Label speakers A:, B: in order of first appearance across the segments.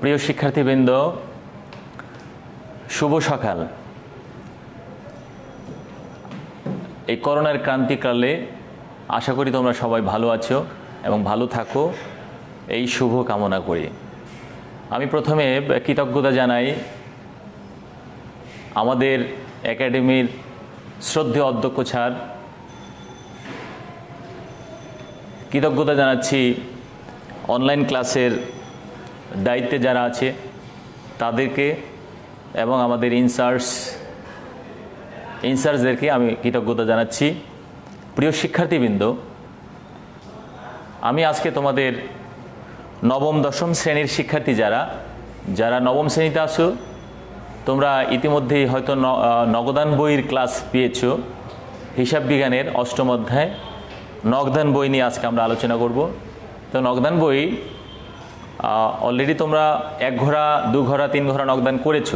A: প্রিয় শিক্ষার্থীবৃন্দ, শুভ সকাল। এই করোনার ক্রান্তিকালে আশা করি তোমরা সবাই ভালো আছো এবং ভালো থাকো। এই শুভ কামনা করি। আমি প্রথমে কৃতজ্ঞতা জানাই আমাদের একাডেমির শ্রদ্ধেয় অধ্যক্ষ স্যার। কৃতজ্ঞতা জানাচ্ছি অনলাইন ক্লাসের দায়িত্বে যারা আছে, তাদেরকে এবং আমাদের ইনচার্জ ইনচার্জদেরকে আমি কৃতজ্ঞতা জানাচ্ছি। প্রিয় শিক্ষার্থীবৃন্দ, আমি আজকে তোমাদের নবম, দশম শ্রেণির শিক্ষার্থী যারা যারা নবম শ্রেণীতে আছো, তোমরা ইতিমধ্যেই হয়তো নগদান বইয়ের ক্লাস পেয়েছ। হিসাব বিজ্ঞানের অষ্টম অধ্যায় নগদান বই নিয়ে আজকে আমরা আলোচনা করব। তো নগদান বই অলরেডি তোমরা এক ঘোড়া, দু ঘোড়া, তিন ঘোড়া নগদান করেছ।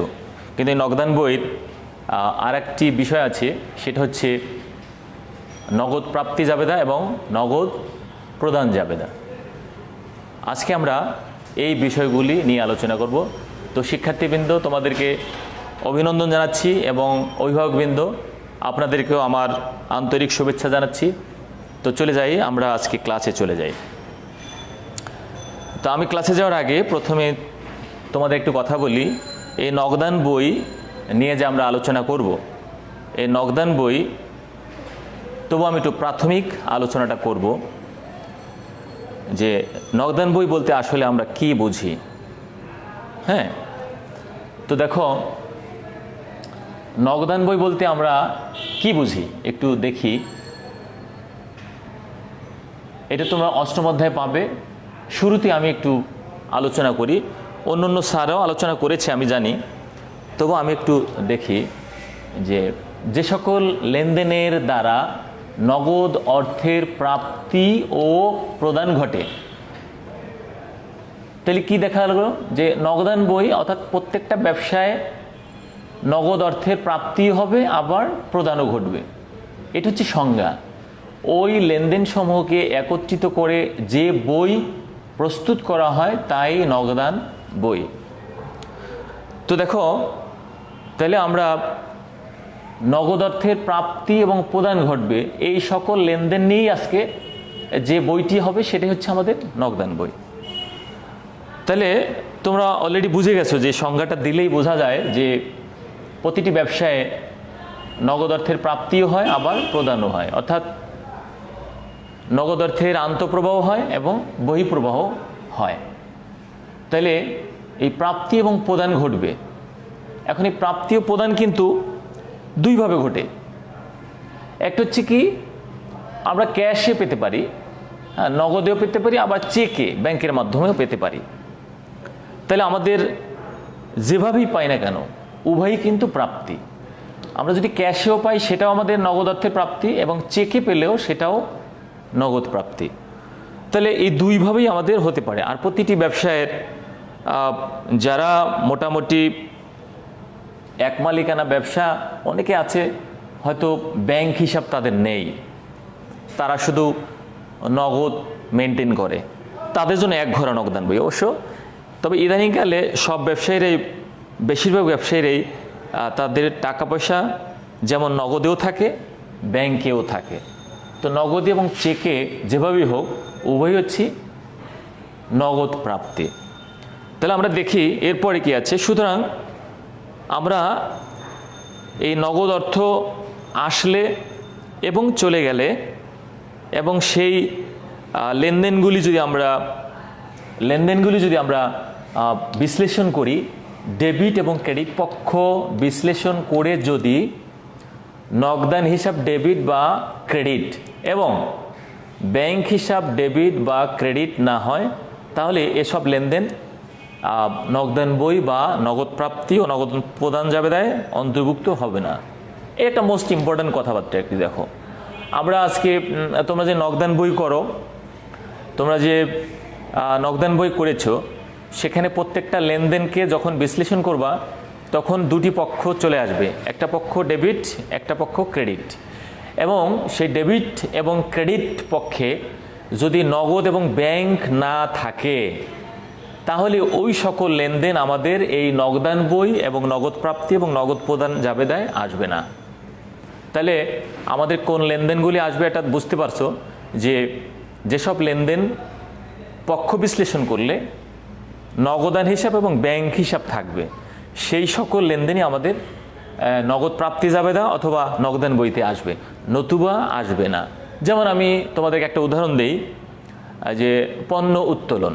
A: কিন্তু এই নগদান বইয়ের আর একটি বিষয় আছে, সেটা হচ্ছে নগদ প্রাপ্তি জাবেদা এবং নগদ প্রদান জাবেদা। আজকে আমরা এই বিষয়গুলি নিয়ে আলোচনা করব। তো শিক্ষার্থীবৃন্দ, তোমাদেরকে অভিনন্দন জানাচ্ছি এবং অভিভাবকবৃন্দ, আপনাদেরকেও আমার আন্তরিক শুভেচ্ছা জানাচ্ছি। তো চলে যাই, আমরা আজকে ক্লাসে চলে যাই। তো আমি ক্লাসে যাওয়ার আগে প্রথমে তোমাদের একটু কথা বলি। এই নগদান বই নিয়ে যে আমরা আলোচনা করব, এই নগদান বই তবু আমি একটু প্রাথমিক আলোচনাটা করব যে নগদান বই বলতে আসলে আমরা কি বুঝি? হ্যাঁ? তো দেখো, নগদান বই বলতে আমরা কি বুঝি? একটু দেখি। এটা তোমরা অষ্টম অধ্যায় পাবে। শুরুতে আমি একটু আলোচনা করি। অন্য অন্য স্যারও আলোচনা করেছে, আমি জানি। তবু আমি একটু দেখি যে যে সকল লেনদেনের দ্বারা নগদ অর্থের প্রাপ্তি ও প্রদান ঘটে, তাহলে কি দেখা গেল? যে নগদান বই অর্থাৎ প্রত্যেকটা ব্যবসায় নগদ অর্থের প্রাপ্তি হবে, আবার প্রদানও ঘটবে। এটা হচ্ছে সংজ্ঞা। ওই লেনদেন সমূহকে একত্রিত করে যে বই প্রস্তুত করা হয় তাই নগদান বই। তো দেখো, তাহলে আমরা নগদ অর্থের প্রাপ্তি এবং প্রদান ঘটবে, এই সকল লেনদেন নিয়েই আজকে যে বইটি হবে সেটাই হচ্ছে আমাদের নগদান বই। তাহলে তোমরা অলরেডি বুঝে গেছো যে সংজ্ঞাটা দিলেই বোঝা যায় যে প্রতিটি ব্যবসায়ে নগদ অর্থের প্রাপ্তিও হয়, আবার প্রদানও হয়। অর্থাৎ নগদ অর্থের আন্তঃপ্রবাহ হয় এবং বহিঃপ্রবাহ হয়। তাহলে এই প্রাপ্তি এবং প্রদান ঘটবে। এখন এই প্রাপ্তি ও প্রদান কিন্তু দুইভাবে ঘটে। একটা হচ্ছে কি, আমরা ক্যাশে পেতে পারি হ্যাঁ নগদেও পেতে পারি, আবার চেকে ব্যাংকের মাধ্যমেও পেতে পারি। তাহলে আমাদের যেভাবেই পাই না কেন, উভয়ই কিন্তু প্রাপ্তি। আমরা যদি ক্যাশেও পাই, সেটাও আমাদের নগদ অর্থের প্রাপ্তি এবং চেকে পেলেও সেটাও নগদ প্রাপ্তি। তাহলে এই দুইভাবেই আমাদের হতে পারে। আর প্রতিটি ব্যবসায়ের যারা মোটামুটি এক মালিকানা ব্যবসা অনেকে আছে, হয়তো ব্যাংক হিসাব তাদের নেই। তারা শুধু নগদ মেনটেন করে। তাদের জন্য এক ঘোড়া নগদান বই অবশ্য। তবে ইদানিংকালে সব ব্যবসায়ীরাই, বেশিরভাগ ব্যবসায়ীরাই তাদের টাকা পয়সা যেমন নগদেও থাকে, ব্যাংকেও থাকে। তো নগদ এবং চেকে যেভাবেই হোক উভয় হচ্ছে নগদ প্রাপ্তি। তাহলে আমরা দেখি এরপরে কি আছে। সুতরাং আমরা এই নগদ অর্থ আসলে এবং চলে গেলে এবং সেই লেনদেনগুলি যদি আমরা, লেনদেনগুলি যদি আমরা বিশ্লেষণ করি, ডেবিট এবং ক্রেডিট পক্ষ বিশ্লেষণ করে যদি নগদান হিসাব ডেবিট বা ক্রেডিট এবং ব্যাংক হিসাব ডেবিট বা ক্রেডিট না হয়, তাহলে এসব লেনদেন নগদান বই বা নগদ প্রাপ্তি ও নগদ প্রদান যাবে দেয় অন্তর্ভুক্ত হবে না। এটা মোস্ট ইম্পর্ট্যান্ট কথাবার্তা একটি, দেখো। আমরা আজকে তোমরা যে নগদান বই করো, তোমরা যে নগদান বই করেছ, সেখানে প্রত্যেকটা লেনদেনকে যখন বিশ্লেষণ করবা, তখন দুটি পক্ষ চলে আসবে। একটা পক্ষ ডেবিট একটা পক্ষ ক্রেডিট এবং সেই ডেবিট এবং ক্রেডিট পক্ষে যদি নগদ এবং ব্যাংক না থাকে, তাহলে ওই সকল লেনদেন আমাদের এই নগদান বই এবং নগদ প্রাপ্তি এবং নগদ প্রদান জাবেদায় আসবে না। তাহলে আমাদের কোন লেনদেনগুলি আসবে এটা বুঝতে পারছ? যে যেসব লেনদেন পক্ষ বিশ্লেষণ করলে নগদান হিসাব এবং ব্যাংক হিসাব থাকবে, সেই সকল লেনদেনই আমাদের নগদ প্রাপ্তি জাবেদা অথবা নগদান বইতে আসবে। নতুবা আসবে না। যেমন আমি তোমাদেরকে একটা উদাহরণ দেই যে পণ্য উত্তোলন।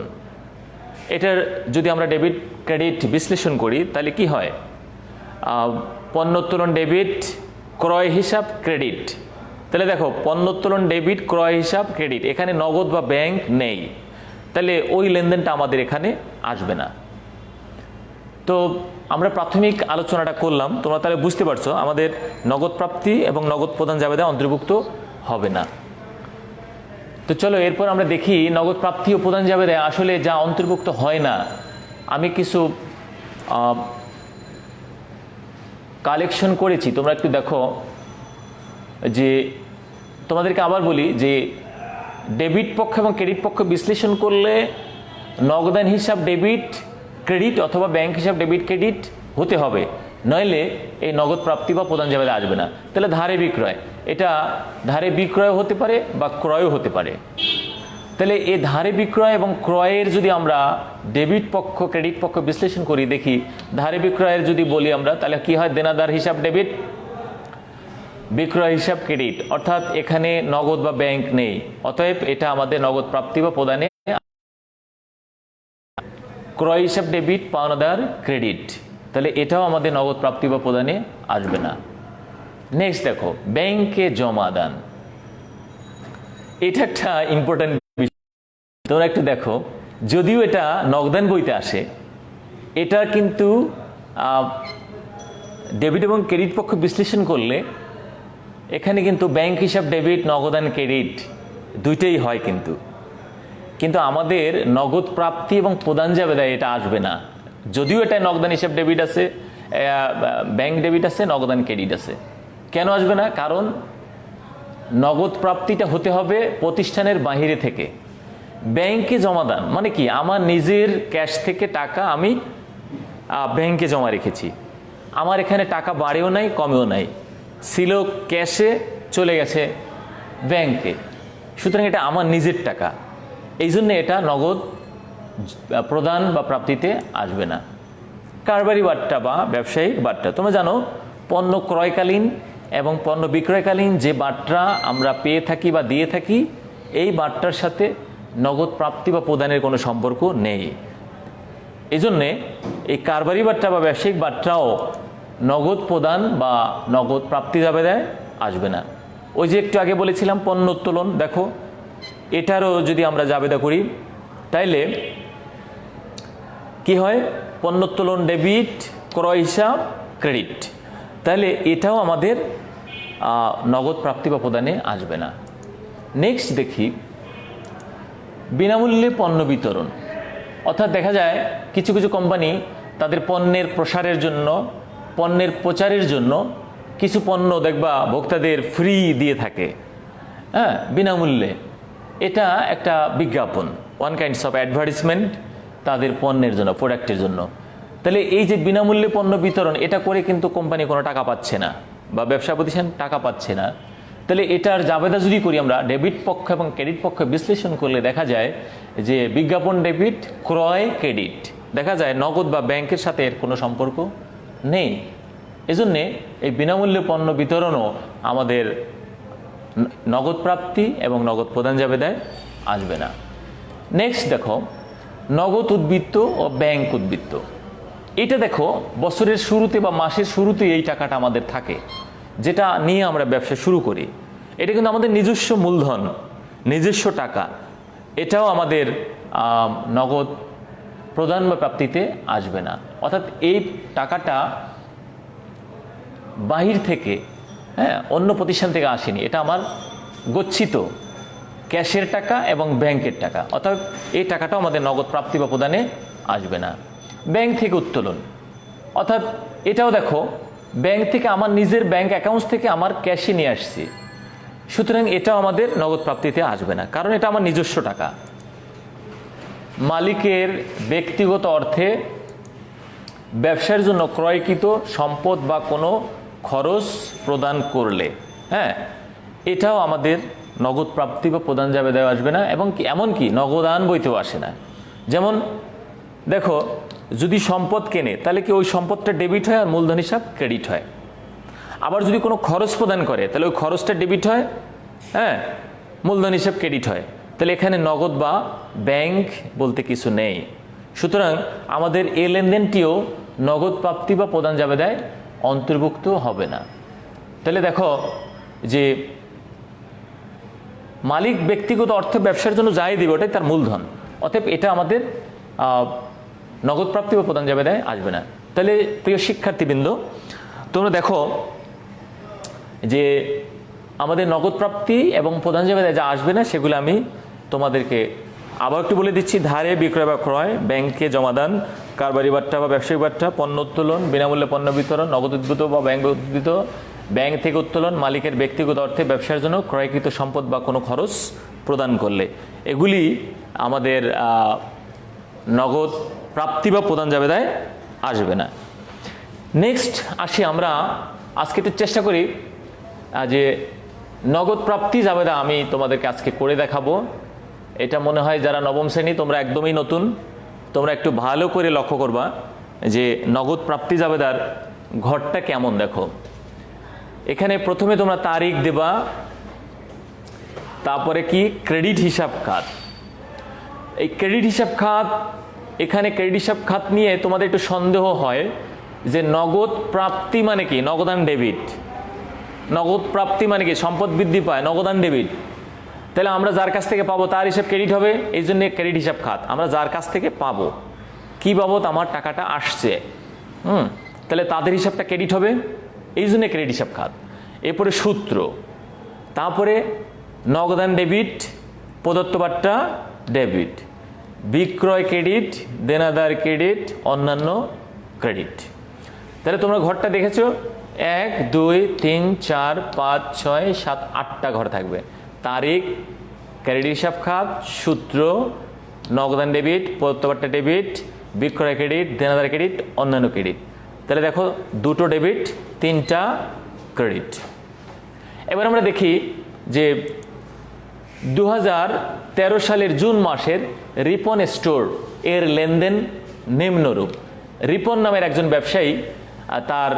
A: এটার যদি আমরা ডেবিট, ক্রেডিট বিশ্লেষণ করি, তাহলে কি হয়? পণ্য উত্তোলন ডেবিট, ক্রয় হিসাব, ক্রেডিট। তাহলে দেখো, পণ্য উত্তোলন ডেবিট, ক্রয় হিসাব, ক্রেডিট। এখানে নগদ বা ব্যাংক নেই। তাহলে ওই লেনদেনটা আমাদের এখানে আসবে না। তো আমরা প্রাথমিক আলোচনাটা করলাম, তোমরা তাহলে বুঝতে পারছ, আমাদের নগদ প্রাপ্তি এবং নগদ প্রদান জাবেদা অন্তর্ভুক্ত হবে না। তো চলো, এরপর আমরা দেখি নগদ প্রাপ্তি ও প্রদান জাবেদা আসলে যা অন্তর্ভুক্ত হয় না। আমি কিছু কালেকশন করেছি, তোমরা একটু দেখো, যে তোমাদেরকে আবার বলি যে ডেবিট পক্ষ এবং ক্রেডিট পক্ষ বিশ্লেষণ করলে নগদান হিসাব ডেবিট ক্রেডিট অথবা ব্যাংক হিসাব, ডেবিট, ক্রেডিট হতে হবে। নইলে এই নগদ প্রাপ্তি বা প্রদান যাবে আসবে না। তাহলে ধারে বিক্রয়। এটা ধারে বিক্রয় হতে পারে বা ক্রয়ও হতে পারে। তাহলে এই ধারে বিক্রয় এবং ক্রয়ের যদি আমরা ডেবিট পক্ষ, ক্রেডিট পক্ষ বিশ্লেষণ করি, দেখি ধারে বিক্রয়ের যদি বলি আমরা, তাহলে কি হয়? দেনাদার হিসাব, ডেবিট। বিক্রয় হিসাব, ক্রেডিট। অর্থাৎ এখানে নগদ বা ব্যাংক নেই। অতএব এটা আমাদের নগদ প্রাপ্তি বা প্রদানে ক্রয় হিসাব ডেবিট পাওনাদার ক্রেডিট। তাহলে এটাও আমাদের নগদ প্রাপ্তি বা প্রদানে আসবে না। নেক্সট দেখো, ব্যাংকে জমা দান। এটা একটা ইম্পর্টেন্ট বিষয়। তোমরা একটু দেখো, যদিও এটা নগদান বইতে আসে, এটা কিন্তু ডেবিট এবং ক্রেডিট পক্ষ বিশ্লেষণ করলে এখানে কিন্তু ব্যাংক হিসাব ডেবিট নগদান ক্রেডিট দুইটাই হয় কিন্তু। কিন্তু আমাদের নগদ প্রাপ্তি এবং প্রদান যাবে দেয় এটা আসবে না। যদিও এটা নগদান হিসাব ডেবিট আছে ব্যাংক ডেবিট আছে, নগদান ক্রেডিট আছে। কেন আসবে না? কারণ নগদ প্রাপ্তিটা হতে হবে প্রতিষ্ঠানের বাহিরে থেকে। ব্যাংকে জমা দান মানে কি? আমার নিজের ক্যাশ থেকে টাকা আমি ব্যাংকে জমা রেখেছি। আমার এখানে টাকা বাড়েও নাই, কমেও নাই। ছিল ক্যাশে চলে গেছে ব্যাংকে। সুতরাং এটা আমার নিজের টাকা। এই জন্য এটা নগদ প্রদান বা প্রাপ্তিতে আসবে না। কারবারি বার্তা বা ব্যবসায়িক বার্তা তোমরা জানো, পণ্য ক্রয়কালীন এবং পণ্য বিক্রয়কালীন যে বার্তা আমরা পেয়ে থাকি বা দিয়ে থাকি, এই বার্তার সাথে নগদ প্রাপ্তি বা প্রদানের কোনো সম্পর্ক নেই। এই জন্যে এই কারবারি বার্তা বা ব্যবসায়িক বার্তাও নগদ প্রদান বা নগদ প্রাপ্তি যাবে দেয়, আসবে না। ওই যে একটু আগে বলেছিলাম পণ্য উত্তোলন দেখো এটারও যদি আমরা জাবেদা করি, তাইলে কি হয়? পণ্যোত্তোলন ডেবিট ক্রয় হিসাব ক্রেডিট। তাহলে এটাও আমাদের নগদ প্রাপ্তি বা প্রদানে আসবে না। নেক্সট দেখি, বিনামূল্যে পণ্য বিতরণ। অর্থাৎ দেখা যায়, কিছু কিছু কোম্পানি তাদের পণ্যের প্রসারের জন্য, পণ্যের প্রচারের জন্য কিছু পণ্য দেখবা ভোক্তাদের ফ্রি দিয়ে থাকে। হ্যাঁ বিনামূল্যে। এটা একটা বিজ্ঞাপন ওয়ান কাইন্ডস অফ অ্যাডভার্টিসমেন্ট তাদের পণ্যের জন্য প্রোডাক্টের জন্য। তাহলে এই যে বিনামূল্যে পণ্য বিতরণ, এটা করে কিন্তু কোম্পানি কোনো টাকা পাচ্ছে না, বা ব্যবসা প্রতিষ্ঠান টাকা পাচ্ছে না। তাহলে এটার জাবেদা যদি করি আমরা ডেবিট পক্ষ এবং ক্রেডিট পক্ষ বিশ্লেষণ করলে দেখা যায় যে বিজ্ঞাপন ডেবিট ক্রয় ক্রেডিট দেখা যায় নগদ বা ব্যাংকের সাথে এর কোনো সম্পর্ক নেই। এজন্যে এই বিনামূল্যে পণ্য বিতরণও আমাদের নগদ প্রাপ্তি এবং নগদ প্রদান যাবে দেয় আসবে না। নেক্সট দেখো, নগদ উদ্বৃত্ত ও ব্যাংক উদ্বৃত্ত। এটা দেখো, বছরের শুরুতে বা মাসের শুরুতে এই টাকাটা আমাদের থাকে, যেটা নিয়ে আমরা ব্যবসা শুরু করি। এটা কিন্তু আমাদের নিজস্ব মূলধন, নিজস্ব টাকা। এটাও আমাদের নগদ প্রদান বা প্রাপ্তিতে আসবে না। অর্থাৎ এই টাকাটা বাহির থেকে হ্যাঁ অন্য প্রতিষ্ঠান থেকে আসেনি। এটা আমার গচ্ছিত ক্যাশের টাকা এবং ব্যাংকের টাকা। অর্থাৎ এই টাকাটাও আমাদের নগদ প্রাপ্তি বা প্রদানে আসবে না। ব্যাংক থেকে উত্তোলন। অর্থাৎ এটাও দেখো, ব্যাংক থেকে আমার নিজের ব্যাংক অ্যাকাউন্টস থেকে আমার ক্যাশে নিয়ে আসছি। সুতরাং এটাও আমাদের নগদ প্রাপ্তিতে আসবে না, কারণ এটা আমার নিজস্ব টাকা। মালিকের ব্যক্তিগত অর্থে ব্যবসার জন্য ক্রয়কৃত সম্পদ বা কোনো খরচ প্রদান করলে হ্যাঁ এটাও আমাদের নগদ প্রাপ্তি বা প্রদান যাবে, দেওয়া আসবে না। এবং কি নগদান বইতেও আসে না। যেমন, দেখো, যদি সম্পদ কেনে, তাহলে কি ওই সম্পদটা ডেবিট হয় আর মূলধন হিসাব ক্রেডিট হয়? আবার যদি কোনো খরচ প্রদান করে, তাহলে ওই খরচটা ডেবিট হয় হ্যাঁ মূলধন হিসাব ক্রেডিট হয়। তাহলে এখানে নগদ বা ব্যাংক বলতে কিছু নেই। সুতরাং আমাদের এ লেনদেনটিও নগদ প্রাপ্তি বা প্রদান যাবে দেয় অন্তর্ভুক্ত হবে না। তাহলে দেখো যে মালিক ব্যক্তিগত অর্থে ব্যবসার জন্য যাই দেবে, ওটাই তার মূলধন। অতএব এটা আমাদের নগদ প্রাপ্তি বা প্রদান যাবে দেয় আসবে না। তাহলে প্রিয় শিক্ষার্থীবৃন্দ, তোমরা দেখো যে আমাদের নগদ প্রাপ্তি এবং প্রধান যাবে যা আসবে না, সেগুলো আমি তোমাদেরকে আবার একটু বলে দিচ্ছি। ধারে বিক্রয় বা ক্রয়, ব্যাংকে জমাদান কারবারি বাট্টা বা ব্যবসায়িক বাট্টা, পণ্য উত্তোলন, বিনামূল্যে পণ্য বিতরণ, নগদ উদ্ভূত বা ব্যাংক উদ্ভূত, ব্যাংক থেকে উত্তোলন, মালিকের ব্যক্তিগত অর্থে ব্যবসার জন্য ক্রয়কৃত সম্পদ বা কোনো খরচ প্রদান করলে। এগুলি আমাদের নগদ প্রাপ্তি বা প্রদান যাবে দেয় আসবে না। নেক্সট আসি আমরা, আজকে একটু চেষ্টা করি যে নগদ প্রাপ্তি জাবেদা আমি তোমাদেরকে আজকে করে দেখাবো। এটা মনে হয় যারা নবম শ্রেণি, তোমরা একদমই নতুন। তোমরা একটু ভালো করে লক্ষ্য করবা যে নগদ প্রাপ্তি জাবেদার ঘরটা কেমন দেখো। এখানে প্রথমে তোমরা তারিখ দেবা, তারপরে কি? ক্রেডিট হিসাব খাত। এই ক্রেডিট হিসাব খাত, এখানে ক্রেডিট হিসাব খাত নিয়ে তোমাদের একটু সন্দেহ হয় যে নগদ প্রাপ্তি মানে কি? নগদান ডেবিট। নগদ প্রাপ্তি মানে কি? সম্পদ বৃদ্ধি পায়, নগদান ডেবিট। তাহলে আমরা যার কাছ থেকে পাবো তার হিসাব ক্রেডিট হবে, এই জন্য ক্রেডিট হিসাব খাত। আমরা যার কাছ থেকে পাবো, কি বাবদ আমার টাকাটা আসছে, হুম? তাহলে তাদের হিসাবটা ক্রেডিট হবে, এই জন্য ক্রেডিট হিসাব খাত। এরপরে সূত্র, তারপরে নগদান ডেবিট প্রদত্ত বার্তা ডেবিট বিক্রয় ক্রেডিট দেনাদার ক্রেডিট অন্যান্য ক্রেডিট তাহলে তোমরা ঘরটা দেখেছ? এক, দুই, তিন, চার, পাঁচ, ছয়, সাত, আটটা ঘর থাকবে। তারিখ, ক্রেডিট হিসাব খাত, সূত্র, নগদান ডেবিট প্রত্যবারটা ডেবিট, বিক্রয় ক্রেডিট, দেনাদার ক্রেডিট, অন্যান্য ক্রেডিট। তাহলে দেখো, দুটো ডেবিট, তিনটা ক্রেডিট। এবার আমরা দেখি যে দু হাজার তেরো সালের জুন মাসের রিপন স্টোর এর লেনদেন নিম্নরূপ। রিপন নামের একজন ব্যবসায়ী তার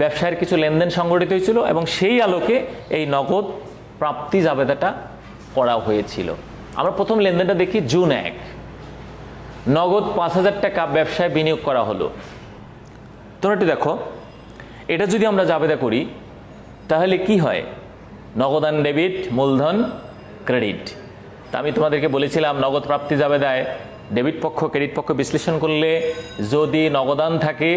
A: ব্যবসায়ের কিছু লেনদেন সংগঠিত হয়েছিল এবং সেই আলোকে এই নগদ প্রাপ্তি জাবেদাটা করা হয়েছিল। আমরা প্রথম লেনদেনটা দেখি জুন এক। নগদ পাঁচ হাজার টাকা ব্যবসায় বিনিয়োগ করা হলো। তোমরা একটু দেখো। এটা যদি আমরা জাবেদা করি, তাহলে কি হয়? নগদান ডেবিট মূলধন ক্রেডিট তা আমি তোমাদেরকে বলেছিলাম, নগদ প্রাপ্তি যাবে দেয় ডেবিট পক্ষ ক্রেডিট পক্ষ বিশ্লেষণ করলে যদি নগদান থাকে,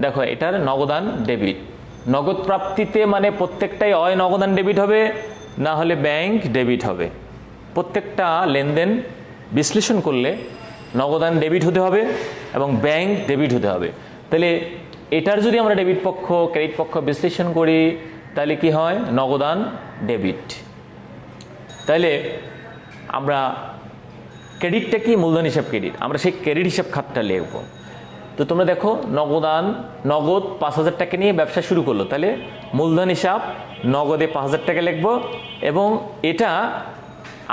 A: দেখো এটার নগদান ডেবিট নগদ প্রাপ্তিতে মানে প্রত্যেকটাই অয় নগদান ডেবিট হবে, না হলে ব্যাংক ডেবিট হবে। প্রত্যেকটা লেনদেন বিশ্লেষণ করলে নগদান ডেবিট হতে হবে এবং ব্যাংক ডেবিট হতে হবে। তাহলে এটার যদি আমরা ডেবিট পক্ষ, ক্রেডিট পক্ষ বিশ্লেষণ করি, তাহলে কি হয়? নগদান ডেবিট। তাহলে আমরা ক্রেডিটটা কি? মূলধন হিসাব ক্রেডিট। আমরা সেই ক্রেডিট হিসাব খাতটা লিখব। তো তোমরা দেখো, নগদান, নগদ পাঁচ হাজার টাকা নিয়ে ব্যবসা শুরু করল। তাহলে মূলধন হিসাব, নগদে পাঁচ হাজার টাকা লিখব এবং এটা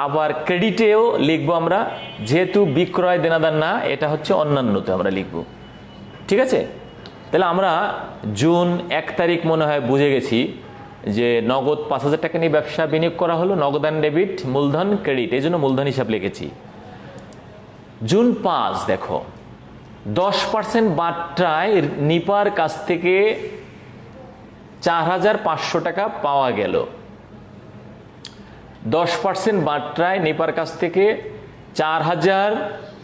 A: আবার ক্রেডিটেও লিখব আমরা। যেহেতু বিক্রয় দেনাদার না, এটা হচ্ছে অন্যান্যতে আমরা লিখব। ঠিক আছে? তাহলে আমরা জুন এক তারিখ মনে হয় বুঝে গেছি যে নগদ পাঁচ হাজার টাকা নিয়ে ব্যবসা বিনিয়োগ করা হলো নগদান ডেবিট মূলধন ক্রেডিট এই জন্য মূলধন হিসাব লিখেছি। জুন পাঁচ, দেখো। দশ পার্সেন্ট বাট্টায় নিপার কাছ থেকে চার হাজার পাঁচশো টাকা পাওয়া গেল। দশ পার্সেন্ট বাট্টায় নিপার কাছ থেকে চার হাজার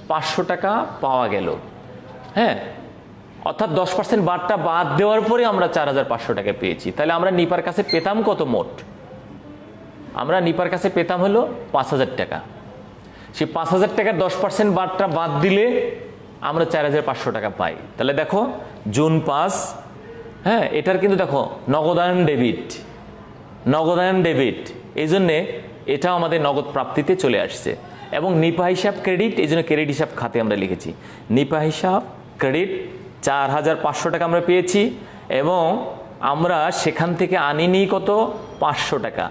A: পাঁচশো টাকা পাওয়া গেল। হ্যাঁ অর্থাৎ দশ পার্সেন্ট বারটা বাদ দেওয়ার পরে আমরা চার হাজার পাঁচশো টাকা পেয়েছি। তাহলে আমরা নিপার কাছে পেতাম কত মোট? আমরা নিপার কাছে পেতাম হলো পাঁচ হাজার টাকা। সেই পাঁচ হাজার টাকার দশ পার্সেন্ট বারটা বাদ দিলে আমরা চার হাজার পাঁচশো টাকা পাই। তাহলে দেখো, জুন পাঁচ হ্যাঁ এটার কিন্তু দেখো, নগদায়ন ডেবিট নগদায়ন ডেবিট এই জন্যে এটাও আমাদের নগদ প্রাপ্তিতে চলে আসছে। এবং নিপা হিসাব ক্রেডিট এই জন্য ক্রেডিট হিসাব খাতে আমরা লিখেছি। নিপা হিসাব ক্রেডিট, চার হাজার পাঁচশো টাকা আমরা পেয়েছি, এবং আমরা সেখান থেকে আনিনি কত? পাঁচশো টাকা।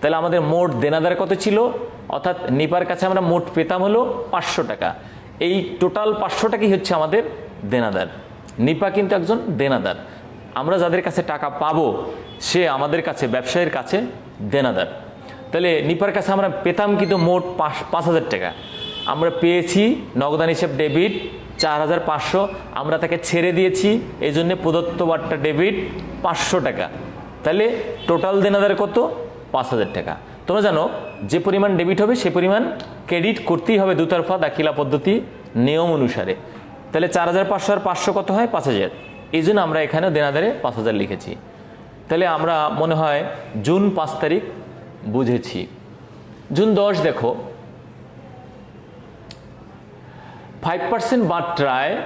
A: তাহলে আমাদের মোট দেনাদার কত ছিল? অর্থাৎ নিপার কাছে আমরা মোট পেতাম হলো পাঁচশো টাকা। এই টোটাল পাঁচশো টাকাই হচ্ছে আমাদের দেনাদার? নিপা কিন্তু একজন দেনাদার। আমরা যাদের কাছে টাকা পাবো, সে আমাদের কাছে, ব্যবসায়ীর কাছে দেনাদার। তাহলে নিপার কাছে আমরা পেতাম কিন্তু মোট পাঁচ পাঁচ হাজার টাকা। আমরা পেয়েছি নগদান হিসেব ডেবিট চার হাজার পাঁচশো। আমরা তাকে ছেড়ে দিয়েছি এই জন্যে প্রদত্ত বার্তা ডেবিট পাঁচশো টাকা। তাহলে টোটাল দেনাদার কত? পাঁচ হাজার টাকা। তোমরা জানো, যে পরিমাণ ডেবিট হবে, সে পরিমাণ ক্রেডিট করতেই হবে দুতরফা দাখিলা পদ্ধতি, নিয়ম অনুসারে। তাহলে চার হাজার পাঁচশো আর পাঁচশো কত হয়? পাঁচ হাজার। এই জন্য আমরা এখানে দেনাদারে পাঁচ হাজার লিখেছি। তাহলে আমরা মনে হয় জুন পাঁচ তারিখ বুঝেছি। জুন দশ দেখো। ফাইভ পার্সেন্ট মাত্রায়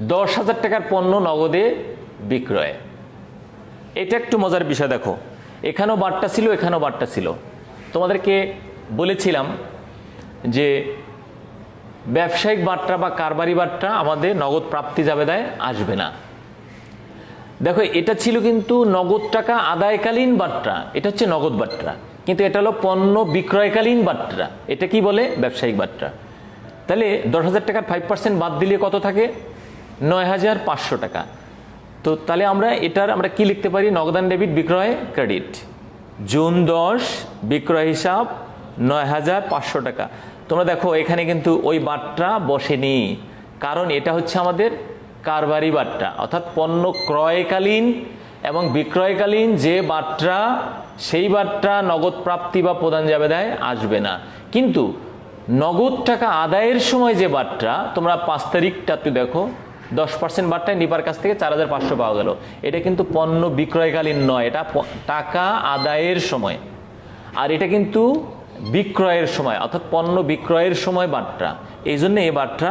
A: দশ হাজার টাকার পণ্য নগদে বিক্রয়। এটা একটু মজার বিষয় দেখো। এখানেও বারটা ছিল, এখানেও বারটা ছিল। তোমাদেরকে বলেছিলাম যে ব্যবসায়িক বার্তা বা কারবারি বার্তা আমাদের নগদ প্রাপ্তি যাবে দেয় আসবে না। দেখো, এটা ছিল কিন্তু নগদ টাকা আদায়কালীন বার্তা। এটা হচ্ছে নগদ বার্তা। কিন্তু এটা হলো পণ্য বিক্রয়কালীন বার্তা। এটা কি বলে? ব্যবসায়িক বার্তা। তাহলে দশ হাজার টাকার ফাইভ পার্সেন্ট বাদ দিলে কত থাকে? নয় হাজার পাঁচশো টাকা। তো তাহলে আমরা এটার আমরা কি লিখতে পারি? নগদান ডেবিট, বিক্রয়, ক্রেডিট। জুন দশ, বিক্রয় হিসাব নয় হাজার পাঁচশো টাকা। তোমরা দেখো, এখানে কিন্তু ওই বাট্টা বসেনি। কারণ এটা হচ্ছে আমাদের কারবারি বাট্টা। অর্থাৎ পণ্য ক্রয়কালীন এবং বিক্রয়কালীন যে বাট্টা, সেই বাট্টা নগদ প্রাপ্তি বা প্রদান যাবে দেয় আসবে না। কিন্তু নগদ টাকা আদায়ের সময় যে বাট্টা, তোমরা পাঁচ তারিখটা তুই দেখো দশ পার্সেন্ট বাট্টায় নিপার কাছ থেকে চার হাজার পাঁচশো পাওয়া গেল। এটা কিন্তু পণ্য বিক্রয়কালীন নয়, এটা টাকা আদায়ের সময়। আর এটা কিন্তু বিক্রয়ের সময়, অর্থাৎ পণ্য বিক্রয়ের সময় বাট্টা। এই জন্য এই বাট্টা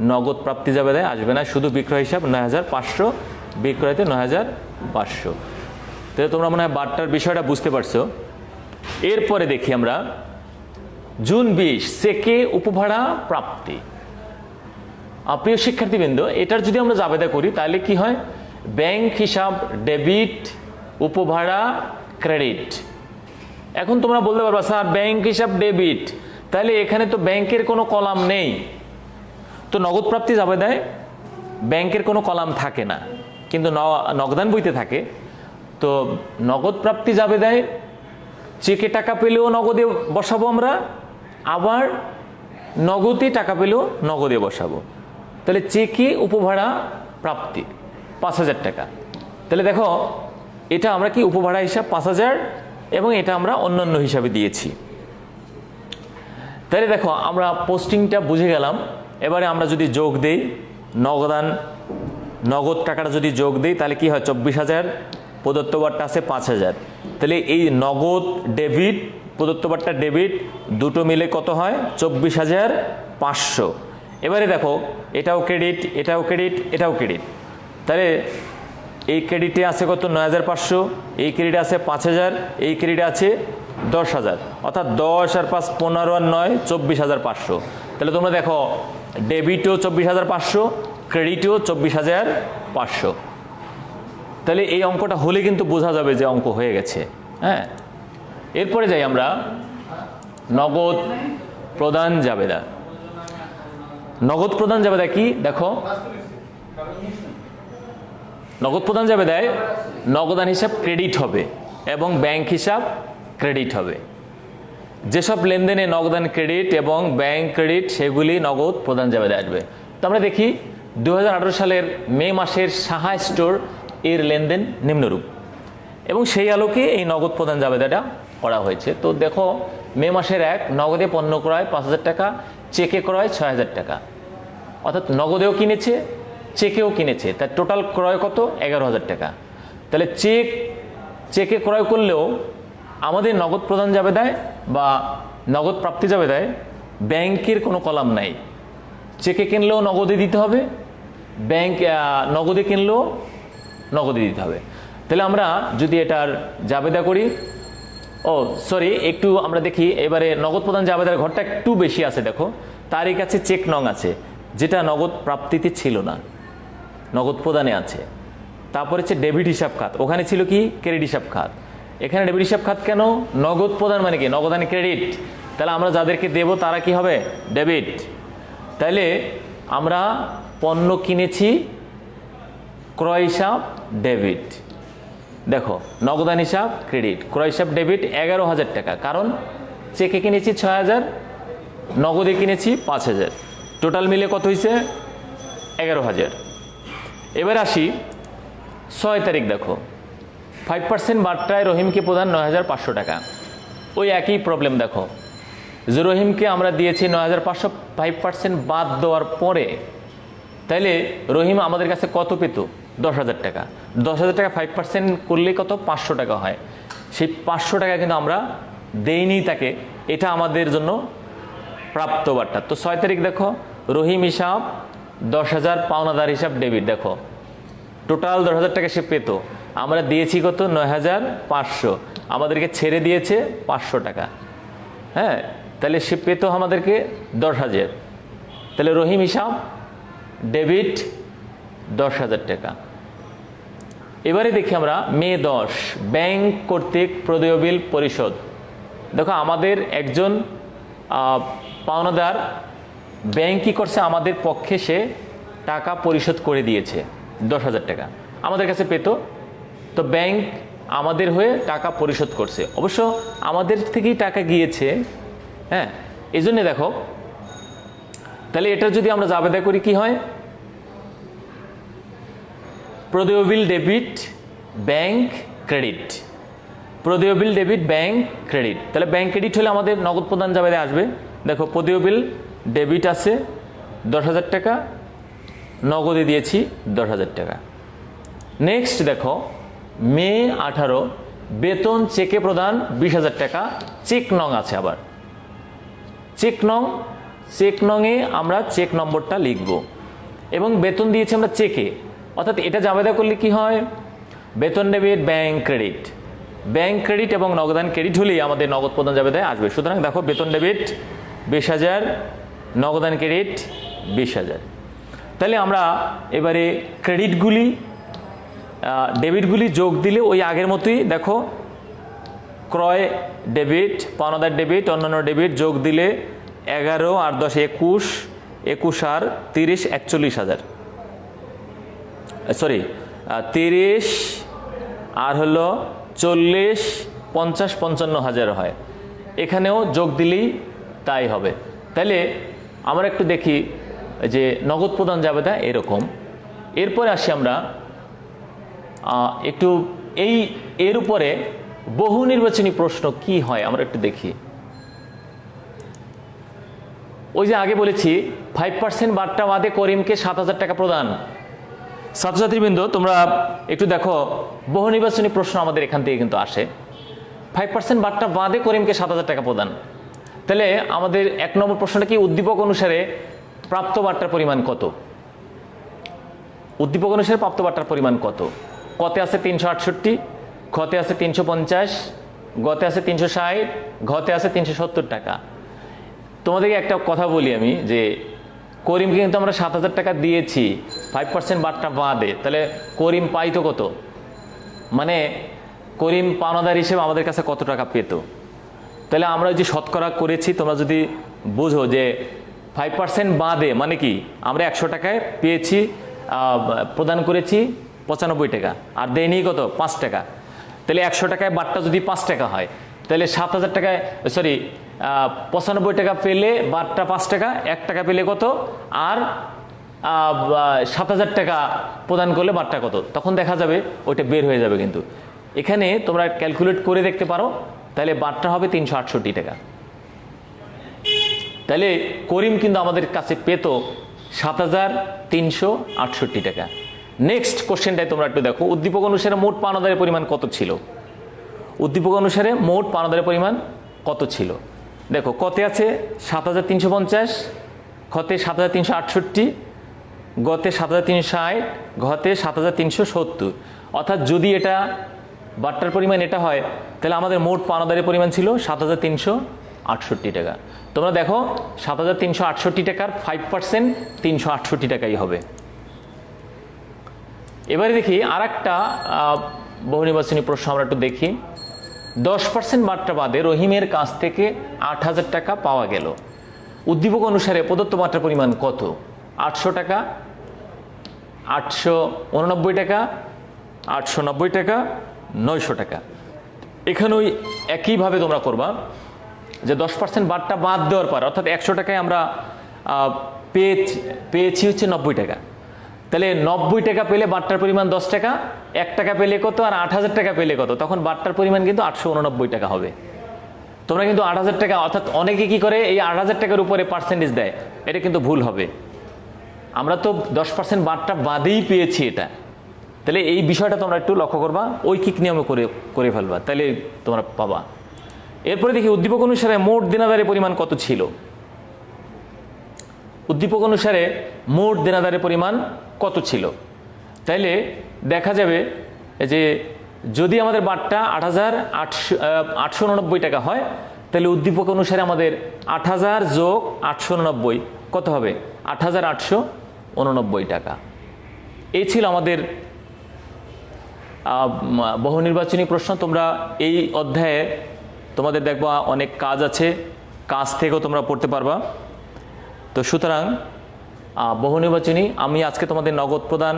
A: নগদ প্রাপ্তি যাবে দেয়, আসবে না, শুধু বিক্রয় হিসাব নয় হাজার পাঁচশো, বিক্রয়তে নয় হাজার পাঁচশো। তাহলে তোমরা মনে হয় বাট্টার বিষয়টা বুঝতে পারছ। এরপরে দেখি আমরা। জুন বিশ, সেকে উপভাড়া প্রাপ্তি। প্রিয় শিক্ষার্থীবৃন্দ, এটার যদি আমরা জাবেদা করি, তাহলে কি হয়? ব্যাংক হিসাব, ডেবিট, উপভাড়া, ক্রেডিট। এখন তোমরা বলতে পারবা, স্যার, ব্যাংক হিসাব, ডেবিট। তাহলে এখানে তো ব্যাংকের কোনো কলাম নেই। তো নগদ প্রাপ্তি যাবে দেয় ব্যাংকের কোনো কলাম থাকে না। কিন্তু নগদান বইতে থাকে। তো নগদ প্রাপ্তি যাবে দেয় চেকে টাকা পেলেও নগদে বসাবো আমরা, আবার নগদে টাকা পেলেও নগদে বসাবো। তাহলে চেকে উপভাড়া প্রাপ্তি, পাঁচ হাজার টাকা। তাহলে দেখো, এটা আমরা কি উপভাড়া হিসাব পাঁচ হাজার এবং এটা আমরা অন্যান্য হিসাবে দিয়েছি। তাহলে দেখো, আমরা পোস্টিংটা বুঝে গেলাম। এবারে আমরা যদি যোগ দেই, নগদান, নগদ টাকাটা যদি যোগ দেই, তাহলে কি হয়? চব্বিশ হাজার প্রদত্ত বারটা আছে পাঁচ হাজার। তাহলে এই নগদ ডেবিট প্রদত্ত বারটা ডেবিট, দুটো মিলে কত হয়? চব্বিশ হাজার পাঁচশো। এবারে দেখো, এটাও ক্রেডিট এটাও ক্রেডিট এটাও ক্রেডিট তাহলে এই ক্রেডিটে আছে কত? নয় হাজার পাঁচশো। এই ক্রেডিটে আছে পাঁচ হাজার। এই ক্রেডিটে আছে দশ হাজার। অর্থাৎ দশ আর পাঁচ পনেরো আর নয়, চব্বিশ হাজার পাঁচশো। তাহলে তোমরা দেখো ডেবিটও চব্বিশ হাজার পাঁচশো ক্রেডিটও চব্বিশ হাজার পাঁচশো। তাহলে এই অঙ্কটা হলে কিন্তু বোঝা যাবে যে অঙ্ক হয়ে গেছে। হ্যাঁ? এরপরে যাই আমরা। নগদ প্রদান জাবেদা। নগদ প্রদান জাবেদা কি? দেখো। নগদ প্রদান যাবে দেয় নগদান হিসাব ক্রেডিট হবে এবং ব্যাংক হিসাব ক্রেডিট হবে। যেসব লেনদেনে নগদান ক্রেডিট এবং ব্যাংক ক্রেডিট, সেগুলি নগদ প্রদান যাবে আসবে। তো আমরা দেখি দু হাজার আঠারো সালের মে মাসের সাহা স্টোর এর লেনদেন নিম্নরূপ। এবং সেই আলোকে এই নগদ প্রদান জাবেদাটা করা হয়েছে। তো দেখো মে মাসের এক, নগদে পণ্য ক্রয় পাঁচ হাজার টাকা চেকে ক্রয় ছয় হাজার টাকা। অর্থাৎ নগদেও কিনেছে, চেকেও কিনেছে। তার টোটাল ক্রয় কত? এগারো হাজার টাকা। তাহলে চেক, চেকে ক্রয় করলেও আমাদের নগদ প্রদান যাবে দেয় বা নগদ প্রাপ্তি যাবে দেয়, ব্যাংকের কোনো কলাম নাই। চেকে কিনলেও নগদে দিতে হবে, ব্যাংক নগদে কিনলেও নগদে দিতে হবে। তাহলে আমরা যদি এটার জাবেদা করি ও সরি একটু আমরা দেখি, এবারে নগদ প্রদান জাবেদার ঘরটা একটু বেশি আছে, দেখো। তারই কাছে চেক নং আছে, যেটা নগদ প্রাপ্তিতে ছিল না। নগদ প্রদানে আছে। তারপর হচ্ছে ডেবিট হিসাব খাত। ওখানে ছিল কি? ক্রেডিট হিসাব খাত। এখানে ডেবিট হিসাব খাত কেন? নগদ প্রদান মানে কি? নগদানে ক্রেডিট। তাহলে আমরা যাদেরকে দেব, তারা কি হবে? ডেবিট। তাহলে আমরা পণ্য কিনেছি, ক্রয় হিসাব, ডেবিট। দেখো, নগদান হিসাব, ক্রেডিট। ক্রয় হিসাব, ডেবিট, এগারো হাজার টাকা। কারণ, চেকে কিনেছি ছয় হাজার, নগদে কিনেছি পাঁচ হাজার। টোটাল মিলে কত হয়েছে এগারো হাজার। এবার আসি, ছয় তারিখ দেখো। ফাইভ পার্সেন্ট বার্তায় রহিমকে প্রদান নয় হাজার পাঁচশো টাকা। ওই একই প্রবলেম দেখো। যে রহিমকে আমরা দিয়েছি নয় হাজার পাঁচশো, ফাইভ পার্সেন্ট বাদ দেওয়ার পরে, তাইলে রহিম আমাদের কাছে কত পেত? দশ হাজার টাকা। দশ হাজার টাকা ফাইভ পার্সেন্ট করলে কত? পাঁচশো টাকা হয়। সেই পাঁচশো টাকা কিন্তু আমরা দেইনি তাকে। এটা আমাদের জন্য প্রাপ্ত বার্তা। তো ছয় তারিখ দেখো, রহিম হিসাব, দশ হাজার পাওনাদার হিসাব, ডেবিট। দেখো, টোটাল দশ হাজার টাকা সে পেত। আমরা দিয়েছি কত? নয় হাজার পাঁচশো। আমাদেরকে ছেড়ে দিয়েছে পাঁচশো টাকা। হ্যাঁ তাহলে সে পেত আমাদেরকে দশ হাজার। তাহলে রহিম হিসাব, ডেবিট, দশ হাজার টাকা। এবারে দেখি আমরা মে দশ, ব্যাংক কর্তৃক প্রদেয় বিল পরিশোধ। দেখো, আমাদের একজন পাওনাদার ব্যাংক কী করছে? আমাদের পক্ষে সে টাকা পরিশোধ করে দিয়েছে, দশ হাজার টাকা। আমাদের কাছে পেত। তো ব্যাংক আমাদের হয়ে টাকা পরিশোধ করছে। অবশ্য আমাদের থেকেই টাকা গিয়েছে হ্যাঁ? এই জন্যে দেখো, তাহলে এটা যদি আমরা জাবেদা করি, কি হয়? প্রদেয় বিল ডেবিট ব্যাংক ক্রেডিট। প্রদেয় বিল ডেবিট ব্যাংক ক্রেডিট। তাহলে ব্যাংক ক্রেডিট হলে আমাদের নগদ প্রদান যাবে আসবে। দেখো প্রদেয় বিল ডেবিট আছে দশ হাজার টাকা, নগদে দিয়েছি দশ হাজার টাকা। নেক্সট দেখো, মে আঠারো, বেতন চেকে প্রদান বিশ হাজার টাকা, চেক নং আছে আবার। চেক নং, চেক নংয়ে আমরা চেক নম্বরটা লিখব। এবং বেতন দিয়েছি আমরা চেকে। অর্থাৎ এটা জাবেদা করলে কি হয়? বেতন debit bank credit bank credit এবং নগদান ক্রেডিট হলেই আমাদের নগদ প্রদান জাবেদায় আসবে। সুতরাং দেখো, বেতন ডেবিট বিশ হাজার নগদান ক্রেডিট বিশ হাজার। তাহলে আমরা এবারে ক্রেডিটগুলি ডেবিটগুলি যোগ দিলে ওই আগের মতোই দেখো, ক্রয় ডেবিট পাওনাদার ডেবিট অন্যান্য ডেবিট যোগ দিলে এগারো আর দশ একুশ একুশ আর তিরিশ, একচল্লিশ হাজার। সরি তিরিশ আর হলো চল্লিশ, পঞ্চাশ, পঞ্চান্ন হাজার হয়। এখানেও যোগ দিলেই তাই হবে। তাহলে আমরা একটু দেখি যে নগদ প্রদান যাবে তা এরকম। এরপরে আসি আমরা একটু এই, এর উপরে বহু নির্বাচনী প্রশ্ন কি হয় আমরা একটু দেখি। ওই যে আগে বলেছি ফাইভ পার্সেন্ট বার্তা বাদে করিমকে সাত হাজার টাকা প্রদান। ছাত্রছাত্রীবৃন্দ, তোমরা একটু দেখো, বহু নির্বাচনী প্রশ্ন আমাদের এখান থেকে কিন্তু আসে। ফাইভ পার্সেন্ট বার্তা বাদে করিমকে সাত হাজার টাকা প্রদান। তাহলে আমাদের এক নম্বর প্রশ্নটা কি, উদ্দীপক অনুসারে প্রাপ্ত বার্তার পরিমাণ কত? উদ্দীপক অনুসারে প্রাপ্ত বার্তার পরিমাণ কত? কতে আছে তিনশো আটষট্টি খতে আছে তিনশো পঞ্চাশ, গতে আছে তিনশো ষাট, ঘতে আছে তিনশো সত্তর টাকা। তোমাদেরকে একটা কথা বলি আমি যে করিমকে কিন্তু আমরা সাত হাজার টাকা দিয়েছি ফাইভ পার্সেন্ট বার্তা বাদে। তাহলে করিম পাইতো কত? মানে করিম পাওনাদার হিসেবে আমাদের কাছে কত টাকা পেত? তাহলে আমরা যে শতকরা করেছি, তোমরা যদি বুঝো যে ফাইভ পার্সেন্ট বাদে মানে কি? আমরা একশো টাকায় পেয়েছি প্রদান করেছি পঁচানব্বই টাকা, আর দেয়নি কত? পাঁচ টাকা। তাহলে একশো টাকায় বারটা যদি পাঁচ টাকা হয়, তাহলে সাত হাজার টাকায় সরি পঁচানব্বই টাকা পেলে বারটা পাঁচ টাকা, এক টাকা পেলে কত? আর সাত হাজার টাকা প্রদান করলে বারটা কত? তখন দেখা যাবে ওইটা বের হয়ে যাবে কিন্তু। এখানে তোমরা ক্যালকুলেট করে দেখতে পারো, তাহলে বারটা হবে তিনশো আটষট্টি টাকা। তাহলে করিম কিন্তু আমাদের কাছে পেত সাত হাজার তিনশো আটষট্টি টাকা। নেক্সট কোশ্চেনটাই তোমরা একটু দেখো, উদ্দীপক অনুসারে মোট পানাদারের পরিমাণ কত ছিল? উদ্দীপক অনুসারে মোট পানাদারের পরিমাণ কত ছিল? দেখো, কতে আছে সাত হাজার তিনশো পঞ্চাশ, খতে সাত হাজার তিনশো আটষট্টি, গতে সাত হাজার তিনশো ষাট, ঘতে সাত হাজার তিনশো সত্তর। অর্থাৎ যদি এটা বাট্টার পরিমাণ এটা হয়, তাহলে আমাদের মোট পাওনাদারের পরিমাণ ছিল সাত হাজার তিনশো আটষট্টি টাকা। তোমরা দেখো, সাত হাজার তিনশো আটষট্টি টাকার ফাইভ পার্সেন্ট তিনশো আটষট্টি টাকাই হবে। এবারে দেখি আর একটা বহু নির্বাচনী প্রশ্ন আমরা একটু দেখি। দশ পার্সেন্ট মাত্রা বাদে রহিমের কাছ থেকে আট হাজার টাকা পাওয়া গেল। উদ্দীপক অনুসারে প্রদত্ত মাত্রার পরিমাণ কত? আটশো টাকা, আটশো উননব্বই টাকা, আটশো নব্বই টাকা, নয়শো টাকা। এখানে ওই একইভাবে তোমরা করবা যে দশ পার্সেন্ট বাদটা বাদ দেওয়ার পর, অর্থাৎ একশো টাকায় আমরা পেয়েছি পেয়েছি হচ্ছে নব্বই টাকা। তাহলে নব্বই টাকা পেলে বাট্টার পরিমাণ দশ টাকা, এক টাকা পেলে কত আর আট হাজার টাকা পেলে কত? তখন বাট্টার পরিমাণ কিন্তু আটশো উননব্বই টাকা হবে। তোমরা কিন্তু আট হাজার টাকা, অর্থাৎ অনেকে কি করে, এই আট হাজার টাকার উপরে পার্সেন্টেজ দেয়। এটা কিন্তু ভুল হবে। আমরা তো দশ পার্সেন্ট বাদটা বাদেই পেয়েছি এটা। তাহলে এই বিষয়টা তোমরা একটু লক্ষ্য করবা, ঐকিক নিয়মে করে করে ফেলবা, তাহলে তোমরা পাবা। এরপরে দেখি, উদ্দীপক অনুসারে মোট দেনাদারের পরিমাণ কত ছিল? উদ্দীপক অনুসারে মোট দেনাদারের পরিমাণ কত ছিল? তাইলে দেখা যাবে যে যদি আমাদের বাটটা আট হাজার আটশো টাকা হয় তাহলে উদ্দীপক অনুসারে আমাদের আট হাজার যোগ আটশো উননব্বই কত হবে? আট হাজার আটশো উননব্বই টাকা। এই ছিল আমাদের বহু নির্বাচনী প্রশ্ন। তোমরা এই অধ্যায়ে তোমাদের দেখবা অনেক কাজ আছে। কাজ থেকেও তোমরা পড়তে পারবা। তো সুতরাং আহ, বহু নির্বাচনী আমি আজকে তোমাদের নগদ প্রদান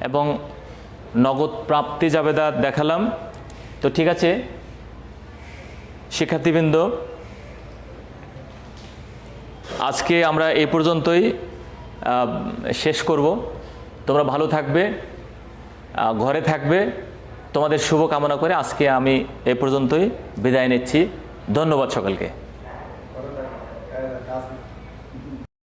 A: এবং নগদ প্রাপ্তি জাবেদা দেখালাম। তো ঠিক আছে শিক্ষার্থীবৃন্দ আজকে আমরা এই পর্যন্তই শেষ করব। তোমরা ভালো থাকবে ঘরে থাকবে। তোমাদের শুভ কামনা করে আজকে আমি এ পর্যন্তই বিদায় নিচ্ছি। ধন্যবাদ সকলকে।